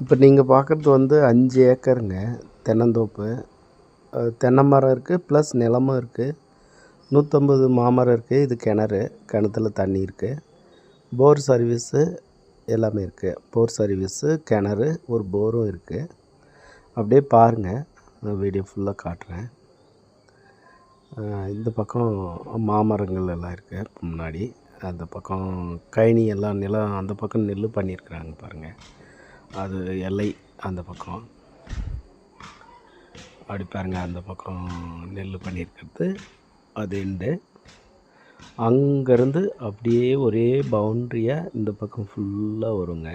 இப்போ நீங்கள் பார்க்குறது வந்து அஞ்சு ஏக்கருங்க தென்னந்தோப்பு. தென்னை மரம் இருக்குது ப்ளஸ் நிலமும் இருக்குது நூற்றம்பது மாமரம் இருக்குது இது கிணறு கிணத்துல தண்ணி இருக்குது போர் சர்வீஸு எல்லாமே இருக்குது போர் சர்வீஸு கிணறு ஒரு போரும் இருக்குது அப்படியே பாருங்கள் நான் வீடியோ ஃபுல்லாக காட்டுறேன். இந்த பக்கம் மாமரங்கள் எல்லாம் இருக்குது முன்னாடி. அந்த பக்கம் கழனி எல்லாம் நிலம் அந்த பக்கம் நெல் பண்ணியிருக்கிறாங்க பாருங்கள் அது எல்லை அந்த பக்கம். அப்படி பாருங்கள் அந்த பக்கம் நெல் பண்ணியிருக்கிறது. அது எண்டு அங்கேருந்து அப்படியே ஒரே பவுண்ட்ரியாக இந்த பக்கம் ஃபுல்லாக வருங்க.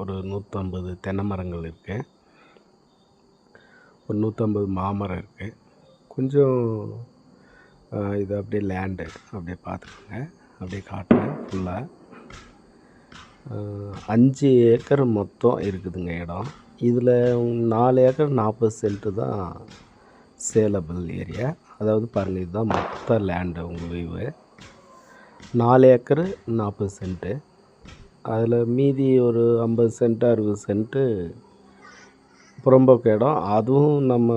ஒரு நூற்றம்பது தென்னை மரங்கள் இருக்குது ஒரு நூற்றம்பது மாமரம் இருக்குது கொஞ்சம் இது அப்படியே லேண்டு அப்படியே பார்த்துக்கோங்க. அப்படியே காட்டுறேன் ஃபுல்லாக அஞ்சு ஏக்கர் மொத்தம் இருக்குதுங்க இடம். இதில் நாலு ஏக்கர் நாற்பது சென்ட்டு தான் சேலபிள் ஏரியா. அதாவது பாருங்கள் இதுதான் மொத்த லேண்டு உங்கள் வியூவு நாலு ஏக்கரு நாற்பது சென்ட்டு அதில் மீதி ஒரு ஐம்பது சென்ட் அறுபது சென்ட்டு புறம்போக்கு இடம். அதுவும் நம்ம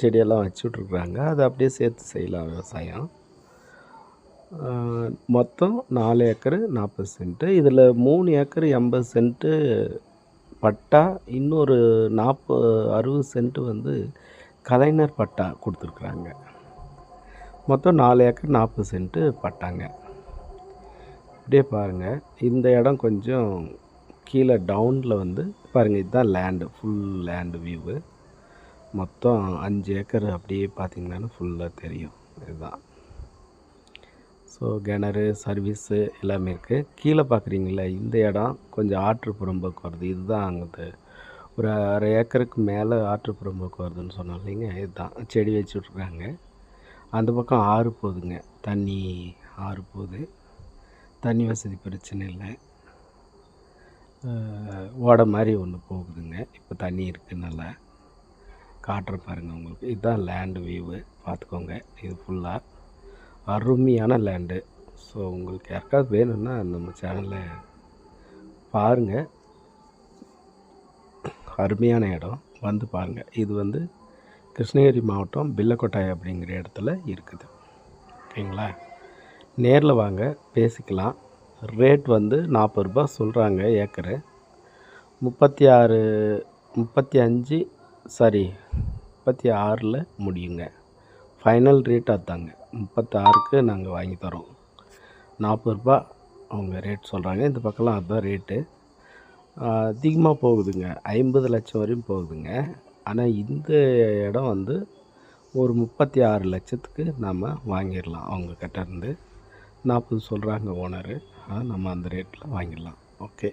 செடியெல்லாம் வச்சுட்ருக்குறாங்க அதை அப்படியே சேர்த்து செய்யலாம் விவசாயம். மொத்தம் நாலு ஏக்கரு நாற்பது சென்ட்டு. இதில் மூணு ஏக்கர் எண்பது சென்ட்டு பட்டா இன்னொரு நாற்பது அறுபது சென்ட்டு வந்து கலைஞர் பட்டா கொடுத்துருக்குறாங்க. மொத்தம் நாலு ஏக்கர் நாற்பது சென்ட்டு பட்டாங்க. அப்படியே பாருங்கள் இந்த இடம் கொஞ்சம் கீழே டவுனில் வந்து பாருங்கள் இதுதான் லேண்டு ஃபுல் லேண்டு வியூவு மொத்தம் அஞ்சு ஏக்கர் அப்படியே பார்த்தீங்கன்னா ஃபுல்லாக தெரியும். இதுதான். ஸோ கிணறு சர்வீஸு எல்லாமே இருக்குது கீழே பார்க்குறீங்கள இந்த இடம் கொஞ்சம் ஆற்று புறம்போக்கு வருது இதுதான் அங்கே ஒரு அரை ஏக்கருக்கு மேலே ஆற்று புறம்போக்கு வருதுன்னு சொன்னோம் இல்லைங்க? இதுதான். செடி வச்சு விட்ருக்காங்க அந்த பக்கம் ஆறு போகுதுங்க. தண்ணி ஆறு போகுது. தண்ணி வசதி பிரச்சனை இல்லை. ஓடை மாதிரி ஒன்று போகுதுங்க. இப்போ தண்ணி இருக்குது நல்லா காட்டுறேன் பாருங்கள் உங்களுக்கு. இதுதான் லேண்டு வியூவு பார்த்துக்கோங்க. இது ஃபுல்லாக அருமையான லேண்டு ஸோ உங்களுக்கு யாருக்காவது வேணும்னா நம்ம சேனலில் பாருங்கள் அருமையான இடம். வந்து பாருங்கள் இது வந்து கிருஷ்ணகிரி மாவட்டம் பில்லக்கொட்டாய் அப்படிங்கிற இடத்துல இருக்குது. ஓகேங்களா? நேரில் வாங்க பேசிக்கலாம். ரேட் வந்து நாற்பது ரூபா சொல்கிறாங்க ஏக்கரு. முப்பத்தி ஆறு முப்பத்தி அஞ்சு சாரி முப்பத்தி ஆறில் முடியுங்க. ஃபைனல் ரேட் அதாங்க. முப்பத்தாறுக்கு நாங்கள் வாங்கி தரோம். நாற்பது ரூபா அவங்க ரேட் சொல்கிறாங்க இந்த பக்கம்லாம் அதுதான் ரேட்டு அதிகமாக போகுதுங்க. ஐம்பது லட்சம் வரையும் போகுதுங்க. ஆனால் இந்த இடம் வந்து ஒரு முப்பத்தி ஆறு லட்சத்துக்கு நம்ம வாங்கிடலாம் அவங்க கிட்டேருந்து நாற்பது சொல்கிறாங்க ஓனரு நம்ம அந்த ரேட்டில் வாங்கிடலாம். ஓகே